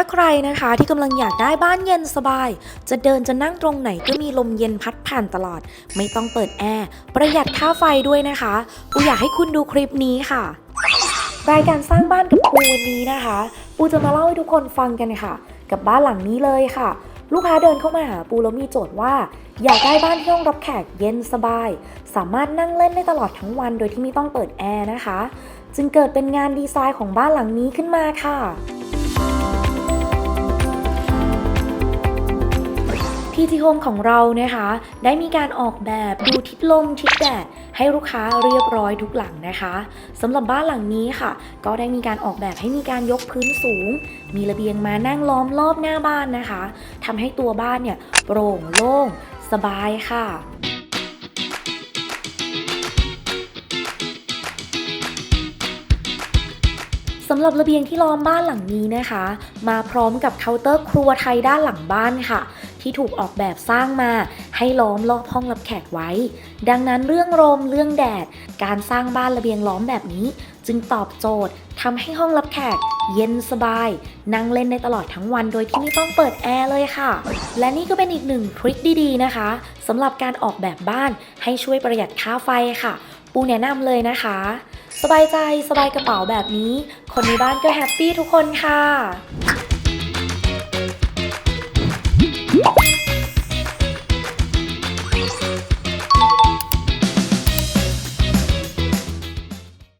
ถ้าใครนะคะที่กำลังอยากได้บ้านเย็นสบาย จะเดินจะนั่งตรงไหนก็มีลมเย็นพัดผ่านตลอด ไม่ต้องเปิดแอร์ประหยัดค่าไฟด้วยนะคะปูอยากให้คุณดูคลิปนี้ค่ะ รายการสร้างบ้านกับปูวันนี้นะคะ ปูจะมาเล่าให้ทุกคนฟังกันค่ะ กับบ้านหลังนี้เลยค่ะ ลูกค้าเดินเข้ามาหาปูแล้วมีโจทย์ว่า อยากได้บ้านที่ห้องรับแขกเย็นสบาย สามารถนั่งเล่นได้ตลอดทั้งวันโดยที่ไม่ต้องเปิดแอร์นะคะ จึงเกิดเป็นงานดีไซน์ของบ้านหลังนี้ขึ้นมาค่ะ พีทีโฮมของเรานะคะ ได้มีการออกแบบดูทิศลมทิศแดดให้ลูกค้าเรียบร้อยทุกหลังนะคะสำหรับบ้านหลังนี้ค่ะ ก็ได้มีการออกแบบให้มีการยกพื้นสูง มีระเบียงมานั่งล้อมรอบหน้าบ้านนะคะทำให้ตัวบ้านเนี่ยโปร่งโล่ง สบายค่ะสำหรับระเบียงที่ล้อมบ้านหลังนี้นะคะ มาพร้อมกับเคาน์เตอร์ครัวไทยด้านหลังบ้านค่ะ ที่ถูกออกแบบสร้างมา ให้ล้อมรอบห้องรับแขกไว้ ดังนั้นเรื่องลมเรื่องแดด การสร้างบ้านระเบียงล้อมแบบนี้ จึงตอบโจทย์ทำให้ห้องรับแขกเย็นสบาย นั่งเล่นได้ตลอดทั้งวันโดยที่ไม่ต้องเปิดแอร์เลยค่ะ และนี่ก็เป็นอีกหนึ่งทริคดีๆนะคะสำหรับการออกแบบบ้านให้ช่วยประหยัดค่าไฟค่ะ ปูแนะนำเลยนะคะ สบายใจสบายกระเป๋าแบบนี้ คนในบ้านก็แฮปปี้ทุกคนค่ะ